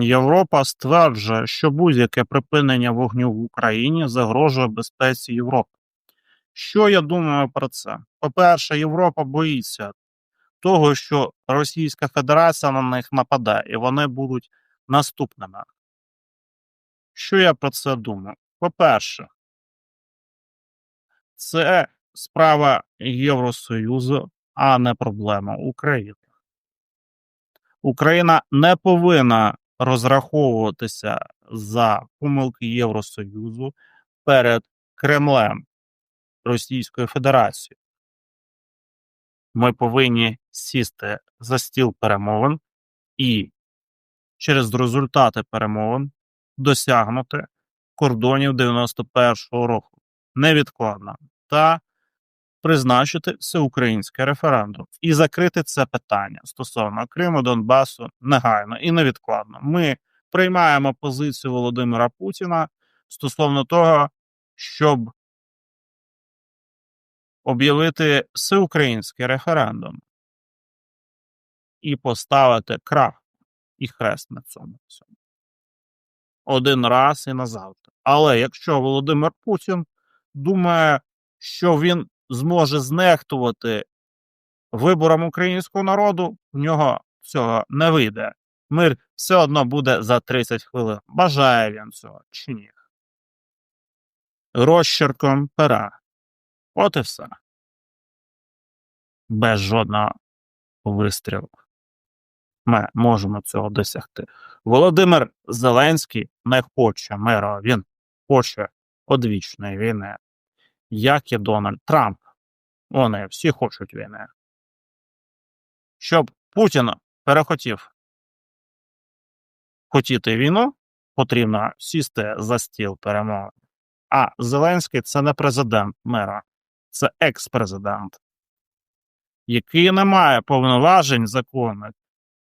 Європа стверджує, що будь-яке припинення вогню в Україні загрожує безпеці Європи. Що я думаю про це? По-перше, Європа боїться того, що Російська Федерація на них нападає, і вони будуть наступними. Що я про це думаю? По-перше, це справа Євросоюзу, а не проблема України. Україна не повинна розраховуватися за помилки Євросоюзу перед Кремлем Російської Федерації. Ми повинні сісти за стіл перемовин і через результати перемовин досягнути кордонів 91-го року невідкладно та призначити всеукраїнський референдум і закрити це питання стосовно Криму, Донбасу негайно і невідкладно. Ми приймаємо позицію Володимира Путіна стосовно того, щоб об'явити всеукраїнський референдум і поставити крах і хрест на цьому всьому. Один раз і назавжди. Але якщо Володимир Путін думає, що він зможе знехтувати вибором українського народу, в нього цього не вийде. Мир все одно буде за 30 хвилин. Бажає він цього чи ні? Розчерком пера. От і все. Без жодного вистрілу. Ми можемо цього досягти. Володимир Зеленський не хоче миру, він хоче одвічної війни. Як і Дональд Трамп. Вони всі хочуть війни. Щоб Путін перехотів хотіти війну, потрібно сісти за стіл перемоги. А Зеленський це не президент мира, це екс-президент, який не має повноважень законних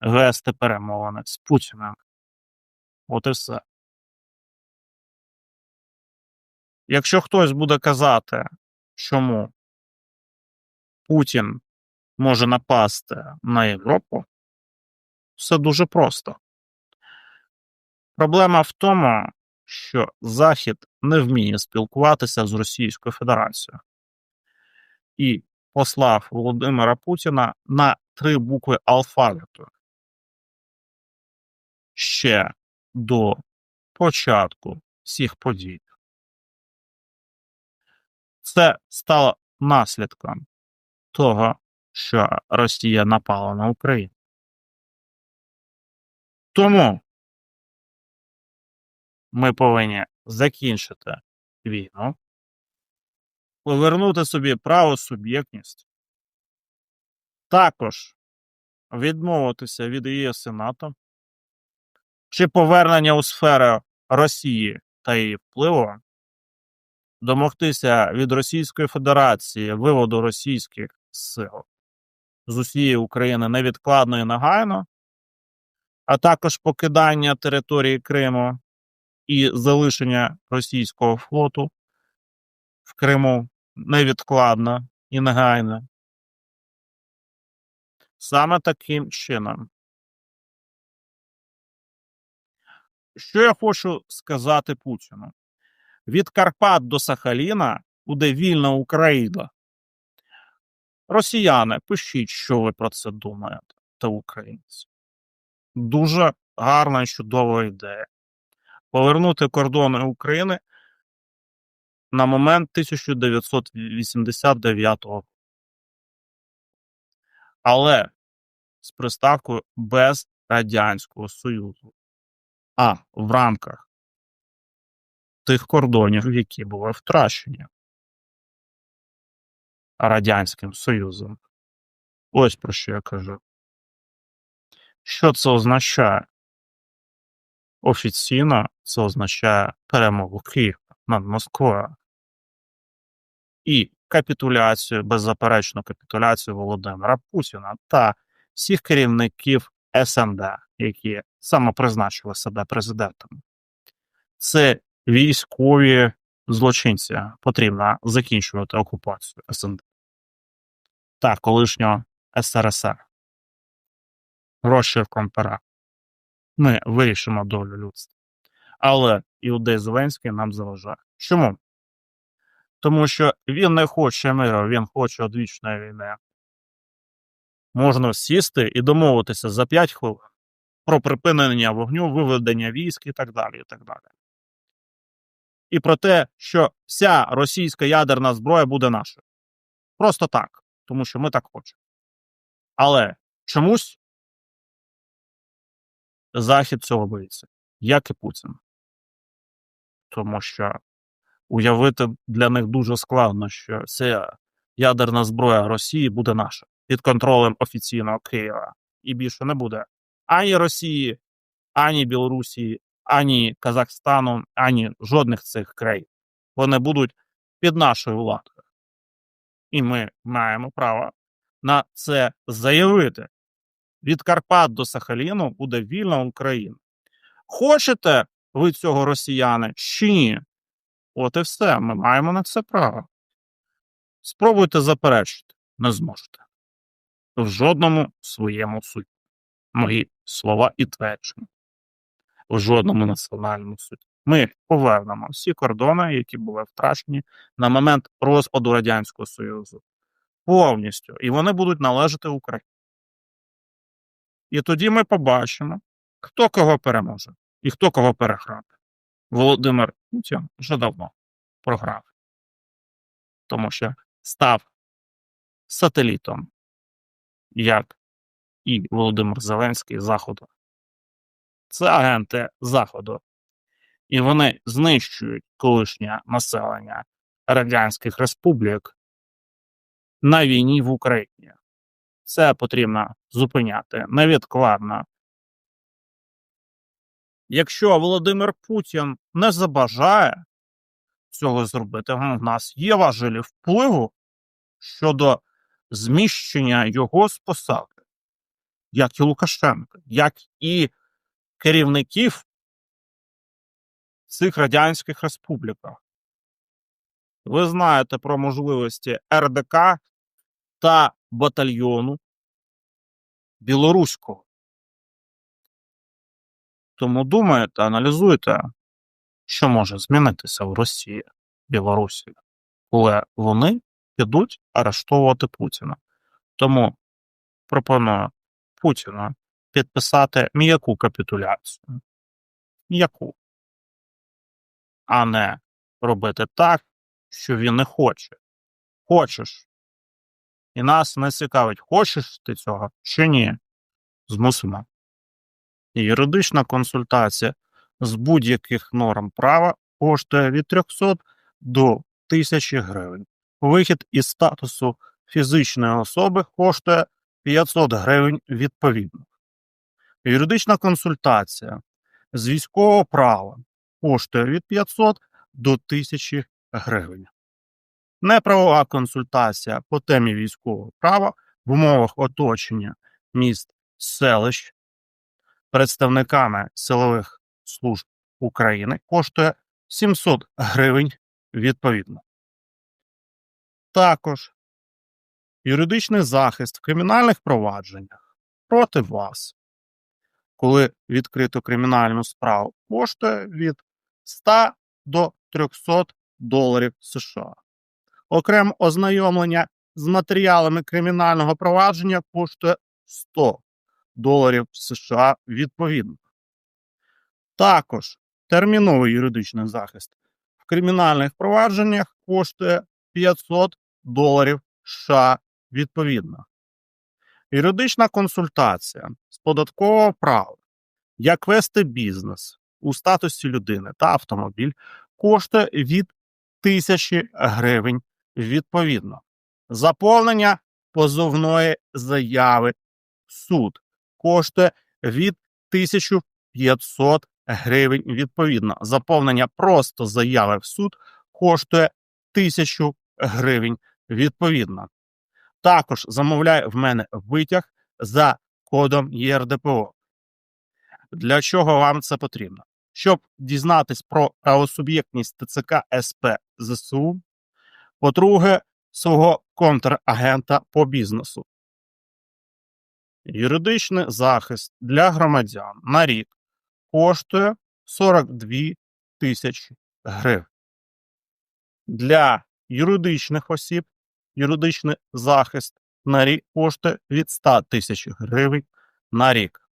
вести перемовини з Путіним. От і все. Якщо хтось буде казати, чому Путін може напасти на Європу, все дуже просто. Проблема в тому, що Захід не вміє спілкуватися з Російською Федерацією і послав Володимира Путіна на три букви алфавіту ще до початку всіх подій. Це стало наслідком того, що Росія напала на Україну. Тому ми повинні закінчити війну, повернути собі правосуб'єктність, також відмовитися від ЄС і НАТО, чи повернення у сферу Росії та її впливу, домогтися від Російської Федерації виводу російських сил з усієї України невідкладно і негайно, а також покидання території Криму і залишення російського флоту в Криму невідкладно і негайно. Саме таким чином. Що я хочу сказати Путіну? Від Карпат до Сахаліна буде вільна Україна. Росіяни, пишіть, що ви про це думаєте, та українці. Дуже гарна і чудова ідея. Повернути кордони України на момент 1989 року. Але з приставкою без Радянського Союзу, а в рамках тих кордонів, які були втрачені. Радянським Союзом. Ось про що я кажу. Що це означає? Офіційно це означає перемогу Києва над Москвою і капітуляцію, беззаперечну капітуляцію Володимира Путіна та всіх керівників СНД, які самопризначили себе президентом. Це військові злочинці. Потрібно закінчувати окупацію СНД та колишнього СРСР. Розчерком пера. Ми вирішимо долю людства. Але Іудей Зеленський нам заважає. Чому? Тому що він не хоче миру, він хоче одвічної війни. Можна сісти і домовитися за 5 хвилин про припинення вогню, виведення військ і так далі. І так далі. І про те, що вся російська ядерна зброя буде нашою. Просто так, тому що ми так хочемо. Але чомусь Захід цього боїться, як і Путін. Тому що уявити для них дуже складно, що вся ядерна зброя Росії буде наша під контролем офіційного Києва. І більше не буде ані Росії, ані Білорусі, ані Казахстану, ані жодних цих країн. Вони будуть під нашою владою. І ми маємо право на це заявити. Від Карпат до Сахаліну буде вільна Україна. Хочете ви цього росіяни чи ні? От і все. Ми маємо на це право. Спробуйте заперечити, не зможете. В жодному своєму суді. Мої слова і твердження. В жодному національному суді. Ми повернемо всі кордони, які були втрачені на момент розпаду Радянського Союзу. Повністю. І вони будуть належати Україні. І тоді ми побачимо, хто кого переможе і хто кого переграє. Володимир Путін вже давно програв, тому що став сателітом, як і Володимир Зеленський Заходу. Це агенти Заходу. І вони знищують колишнє населення Радянських Республік на війні в Україні. Це потрібно зупиняти невідкладно. Якщо Володимир Путін не забажає цього зробити, в нас є важелі впливу щодо зміщення його з посади, як і Лукашенка, як і керівників цих радянських республіках. Ви знаєте про можливості РДК та батальйону білоруського. Тому думаєте, аналізуйте, що може змінитися в Росії, Білорусі, коли вони підуть арештовувати Путіна. Тому пропоную Путіну підписати м'яку капітуляцію. М'яку. А не робити так, що він не хоче. Хочеш. І нас не цікавить, хочеш ти цього чи ні. Змусимо. Юридична консультація з будь-яких норм права коштує від 300 до 1000 гривень. Вихід із статусу фізичної особи коштує 500 гривень відповідно. Юридична консультація з військового права коштує від 500 до 1000 гривень. Неправова консультація по темі військового права в умовах оточення міст селищ представниками силових служб України коштує 700 гривень відповідно. Також юридичний захист в кримінальних провадженнях проти вас, коли відкрито кримінальну справу, коштує від 100 до 300 доларів США. Окремо ознайомлення з матеріалами кримінального провадження коштує 100 доларів США відповідно. Також терміновий юридичний захист в кримінальних провадженнях коштує 500 доларів США відповідно. Юридична консультація з податкового права, як вести бізнес у статусі людини та автомобіль, коштує від 1000 гривень відповідно. Заповнення позовної заяви в суд коштує від 1500 гривень відповідно. Заповнення просто заяви в суд коштує 1000 гривень відповідно. Також замовляє в мене витяг за кодом ЄРДПО. Для чого вам це потрібно? Щоб дізнатись про правосуб'єктність ТЦК СП ЗСУ, по-друге, свого контрагента по бізнесу. Юридичний захист для громадян на рік коштує 42 тисячі гривень. Для юридичних осіб юридичний захист на рік коштує від 100 тисяч гривень на рік.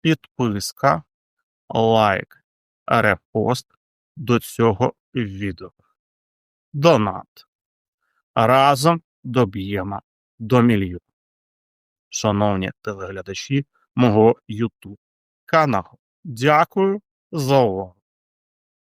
Підписка, лайк, репост до цього відео. Донат. Разом доб'ємо до мільйона. Шановні телеглядачі мого YouTube каналу. Дякую за увагу.